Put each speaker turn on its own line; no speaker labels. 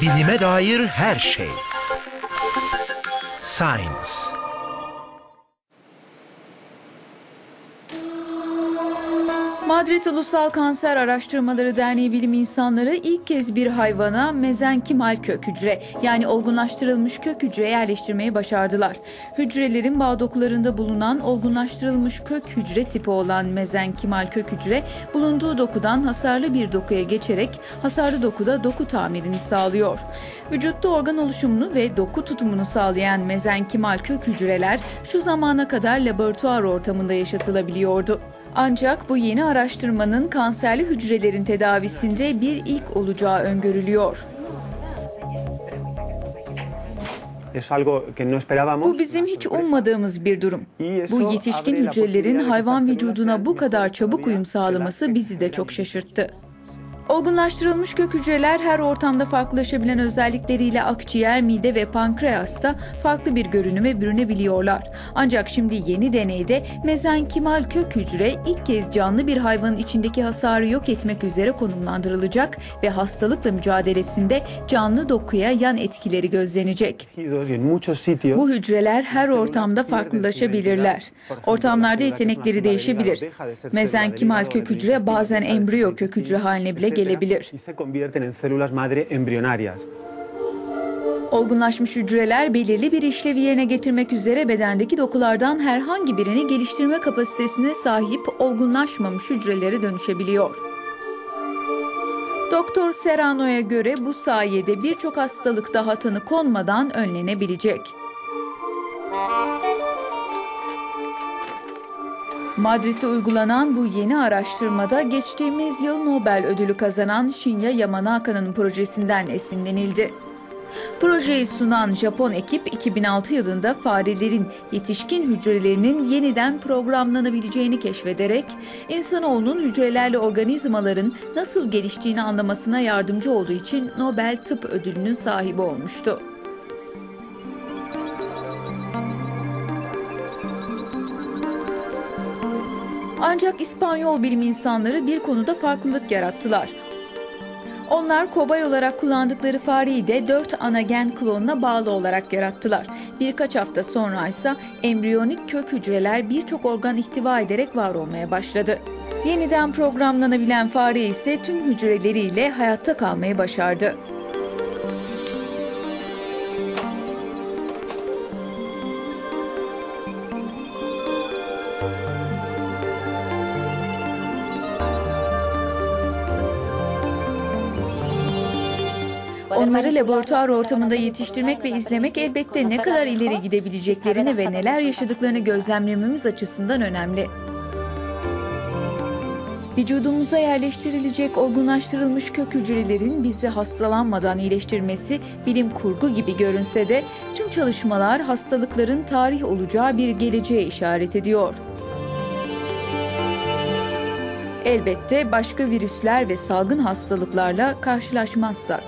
Bilime dair her şey. Science.
Madrid Ulusal Kanser Araştırmaları Derneği bilim insanları ilk kez bir hayvana mezenkimal kök hücre yani olgunlaştırılmış kök hücre yerleştirmeyi başardılar. Hücrelerin bağ dokularında bulunan olgunlaştırılmış kök hücre tipi olan mezenkimal kök hücre bulunduğu dokudan hasarlı bir dokuya geçerek hasarlı dokuda doku tamirini sağlıyor. Vücutta organ oluşumunu ve doku tutumunu sağlayan mezenkimal kök hücreler şu zamana kadar laboratuvar ortamında yaşatılabiliyordu. Ancak bu yeni araştırmanın kanserli hücrelerin tedavisinde bir ilk olacağı öngörülüyor. Bu bizim hiç ummadığımız bir durum. Bu yetişkin hücrelerin hayvan vücuduna bu kadar çabuk uyum sağlaması bizi de çok şaşırttı. Olgunlaştırılmış kök hücreler her ortamda farklılaşabilen özellikleriyle akciğer, mide ve pankreasta farklı bir görünüme bürünebiliyorlar. Ancak şimdi yeni deneyde mezenkimal kök hücre ilk kez canlı bir hayvanın içindeki hasarı yok etmek üzere konumlandırılacak ve hastalıkla mücadelesinde canlı dokuya yan etkileri gözlenecek. Bu hücreler her ortamda farklılaşabilirler. Ortamlarda yetenekleri değişebilir. Mezenkimal kök hücre bazen embriyo kök hücre haline bile gelebilir. Olgunlaşmış hücreler belirli bir işlevi yerine getirmek üzere bedendeki dokulardan herhangi birini geliştirme kapasitesine sahip olgunlaşmamış hücrelere dönüşebiliyor. Doktor Serrano'ya göre bu sayede birçok hastalık daha tanı konmadan önlenebilecek. Madrid'de uygulanan bu yeni araştırmada geçtiğimiz yıl Nobel ödülü kazanan Shinya Yamanaka'nın projesinden esinlenildi. Projeyi sunan Japon ekip 2006 yılında farelerin yetişkin hücrelerinin yeniden programlanabileceğini keşfederek insanoğlunun hücrelerle organizmaların nasıl geliştiğini anlamasına yardımcı olduğu için Nobel Tıp Ödülü'nün sahibi olmuştu. Ancak İspanyol bilim insanları bir konuda farklılık yarattılar. Onlar kobay olarak kullandıkları fareyi de 4 ana gen klonuna bağlı olarak yarattılar. Birkaç hafta sonra ise embriyonik kök hücreler birçok organ ihtiva ederek var olmaya başladı. Yeniden programlanabilen fare ise tüm hücreleriyle hayatta kalmayı başardı. Onları laboratuvar ortamında yetiştirmek ve izlemek elbette ne kadar ileri gidebileceklerini ve neler yaşadıklarını gözlemlememiz açısından önemli. Vücudumuza yerleştirilecek olgunlaştırılmış kök hücrelerin bizi hastalanmadan iyileştirmesi bilim kurgu gibi görünse de tüm çalışmalar hastalıkların tarih olacağı bir geleceğe işaret ediyor. Elbette başka virüsler ve salgın hastalıklarla karşılaşmazsak.